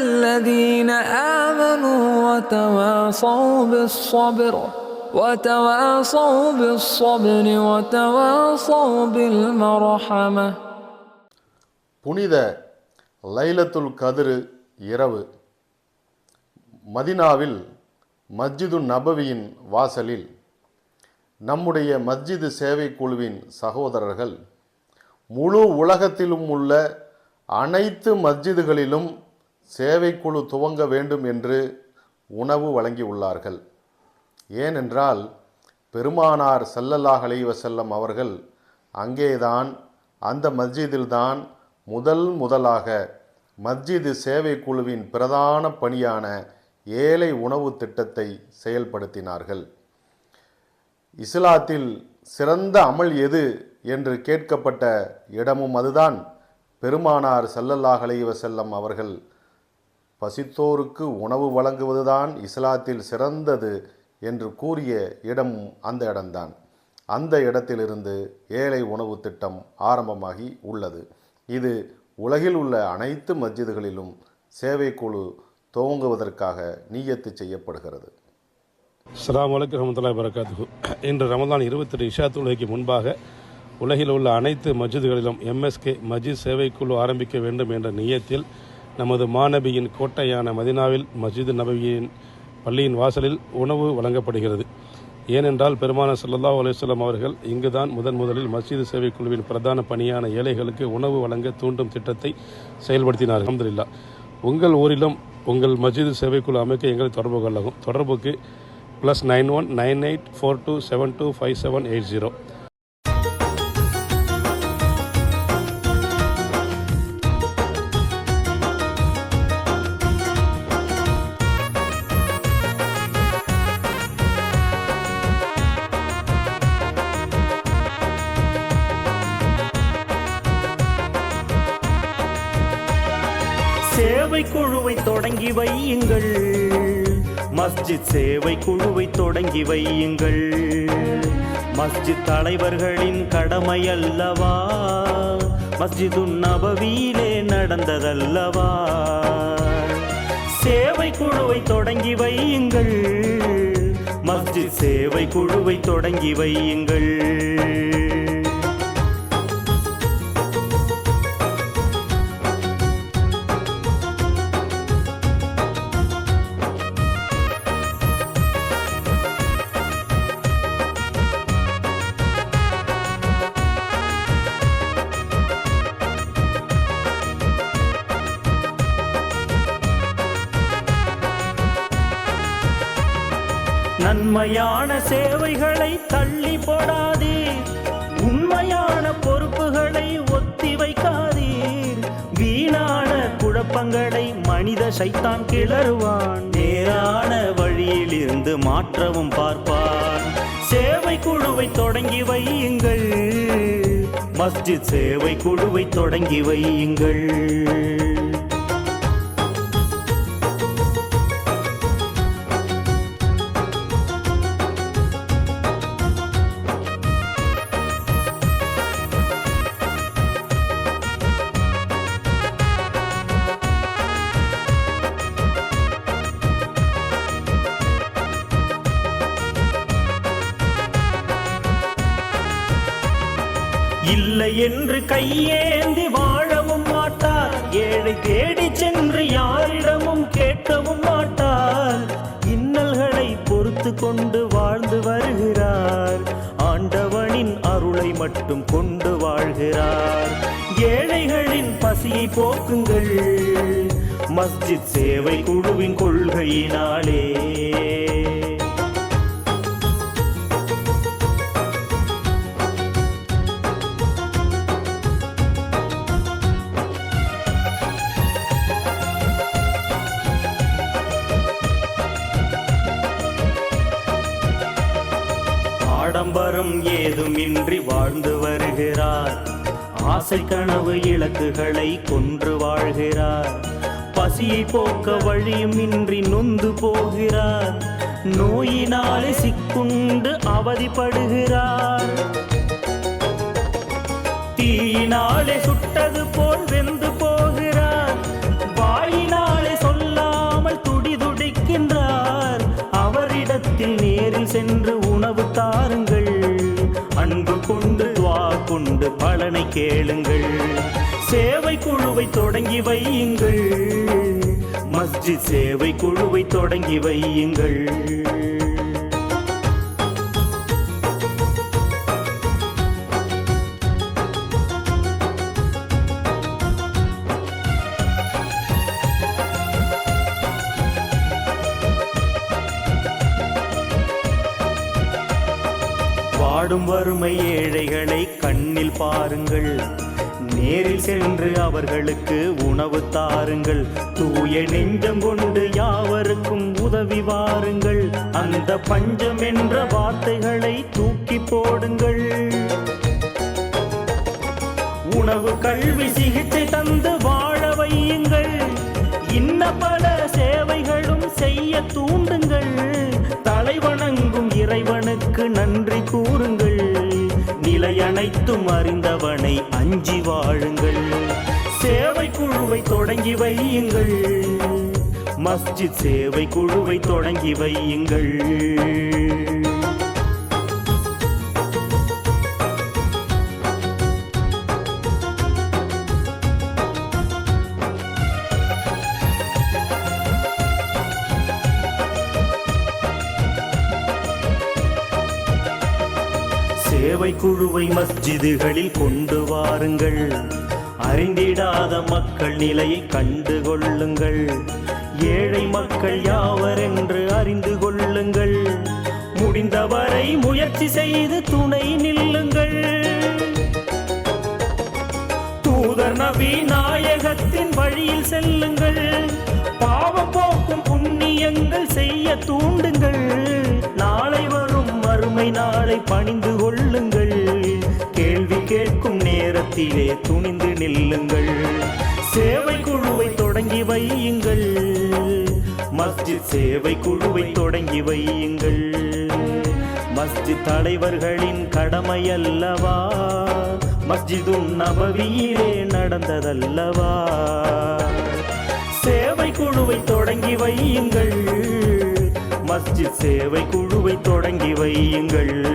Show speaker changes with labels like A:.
A: الذين آمنوا وتواصوا بالصبر وتواصوا بالصبر وتواصوا بالمرحمة
B: புனித லைலத்துல் கதிரு இரவு மதினாவில் மஸ்ஜிது நபவியின் வாசலில் நம்முடைய மஸ்ஜிது சேவை குழுவின் சகோதரர்கள் முழு உலகத்திலும் உள்ள அனைத்து மஸ்ஜிதுகளிலும் சேவைக்குழு துவங்க வேண்டும் என்று உணவு வழங்கியுள்ளார்கள் ஏனென்றால் பெருமானார் ஸல்லல்லாஹு அலைவசல்லம் அவர்கள் அங்கேதான் அந்த மஸ்ஜிதில்தான் முதல் முதலாக மஸ்ஜிது சேவை குழுவின் பிரதான பணியான ஏழை உணவு திட்டத்தை செயல்படுத்தினார்கள். இஸ்லாத்தில் சிறந்த அமல் எது என்று கேட்கப்பட்ட இடமும் அதுதான். பெருமானார் சல்லல்லாஹ் அலைவசல்லம் அவர்கள் பசித்தோருக்கு உணவு வழங்குவதுதான் இஸ்லாத்தில் சிறந்தது என்று கூறிய இடம் அந்த இடம்தான். அந்த இடத்திலிருந்து ஏழை உணவு திட்டம் ஆரம்பமாகி உள்ளது. இது உலகில் உள்ள அனைத்து மஸ்ஜிதுகளிலும் சேவைக்குழு துவங்குவதற்காக நீயத்து செய்யப்படுகிறது.
C: அஸ்லாம் அலைக்கும் ரஹமத்துல்லாஹி வரகாத்து இன்று ரமதான் இருபத்தெட்டு இஷா தொழுகைக்கு முன்பாக உலகில் உள்ள அனைத்து மஸ்ஜிதுகளிலும் எம்எஸ்கே மஸ்ஜித் சேவைக்குழு ஆரம்பிக்க வேண்டும் என்ற நியத்தில் நமது மாநபியின் கோட்டையான மதினாவில் மஸ்ஜித் நபவியின் பள்ளியின் வாசலில் உணவு வழங்கப்படுகிறது. ஏனென்றால் பெருமான சல்லல்லா அலுவலம் அவர்கள் இங்குதான் முதன் முதலில் மஸ்ஜித் சேவைக்குழுவின் பிரதான பணியான ஏழைகளுக்கு உணவு வழங்க தூண்டும் திட்டத்தை செயல்படுத்தினார் அஹமதுல்லா உங்கள் ஊரிலும் உங்கள் மஸ்ஜித் சேவைக்குழு அமைக்க எங்களை தொடர்பு கொள்ளவும் தொடர்புக்கு plus nine one nine eight four two seven two five seven eight zero
D: சேவை குழுவை தொடங்கி வையுங்கள். மஸ்ஜித் சேவை குழுவை தொடங்கி வையுங்கள். மஸ்ஜித் தலைவர்களின் கடமை அல்லவா மஸ்ஜிது நபவியிலே நடந்ததல்லவா? சேவை குழுவை தொடங்கி வையுங்கள். மஸ்ஜித் சேவை குழுவை தொடங்கி வையுங்கள். உண்மையான சேவைகளை தள்ளி போடாதீர். உண்மையான பொறுப்புகளை ஒத்தி வைக்காதீர். வீணான குழப்பங்களை மனித சைத்தான் கிளறுவான். நேரான வழியில் இருந்து மாற்றவும் பார்ப்பான். சேவை குழுவை தொடங்கி வையுங்கள். மஸ்ஜித் சேவை குழுவை தொடங்கி வையுங்கள். இல்லை என்று கையேந்தி வாழவும் மாட்டார். ஏழை தேடி சென்று யாரிடமும் கேட்கவும் மாட்டார். இன்னல்களை பொறுத்து கொண்டு வாழ்ந்து வருகிறார். ஆண்டவனின் அருளை மட்டும் கொண்டு வாழ்கிறார். ஏழைகளின் பசியை போக்குங்கள். மஸ்ஜித் சேவை குழுவின் கொள்கையினாலே. ஆடம்பரம் ஏதுமின்றி வாழ்ந்து வருகிறார். ஆசை கனவு இலக்குகளை கொன்று வாழ்கிறார். பசியை போக்க வழியுமின்றி நொந்து போகிறார். நோயினாலே சிக்குண்டு அவதிப்படுகிறார். தீயினாலே சுட்டது போல் வெந்து போ கொண்டு துவா கொண்டு பலனை கேளுங்கள். சேவை குழுவை தொடங்கி வையுங்கள். மஸ்ஜித் சேவை குழுவை தொடங்கி வையுங்கள். வாடும் வறுமை ஏழைகளை கண்ணில் பாருங்கள். நேரில் சென்று அவர்களுக்கு உணவு தாருங்கள். தூய நெஞ்சம் கொண்டு யாவருக்கும் உதவி வாருங்கள். அந்த பஞ்சம் என்ற வார்த்தைகளை தூக்கி போடுங்கள். உணவு கல்வி சிகிச்சை தந்து வாழ வையுங்கள். இன்ன பல சேவைகளும் செய்ய தூண்டுங்கள். அனைத்தும் அறிந்தவனை அஞ்சி வாழுங்கள். சேவை குழுவை தொடங்கி வையுங்கள். மஸ்ஜித் சேவை குழுவை தொடங்கி வையுங்கள். சேவை குழுவை மஸ்ஜிதுகளில் கொண்டு வாருங்கள். அறிந்திடாத மக்கள் நிலையை கண்டு கொள்ளுங்கள். ஏழை மக்கள் யாவர் என்று அறிந்து கொள்ளுங்கள். முடிந்தவரை முயற்சி செய்து துணை நில்லுங்கள். தூதர் நபி நாயகத்தின் வழியில் செல்லுங்கள். பாவம் போக்கும் புண்ணியங்கள் செய்ய தூண்டு நேரத்திலே துணிந்து நில்லுங்கள். சேவை குழுவை தொடங்கி வையுங்கள். மஸ்ஜித் சேவை குழுவை தொடங்கி வையுங்கள். மஸ்ஜித் தலைவர்களின் கடமை அல்லவா? மஸ்ஜிதும் நபவியிலே நடந்ததல்லவா? சேவை குழுவை தொடங்கி வையுங்கள். மஸ்ஜித் சேவை குழுவை தொடங்கி வையுங்கள்.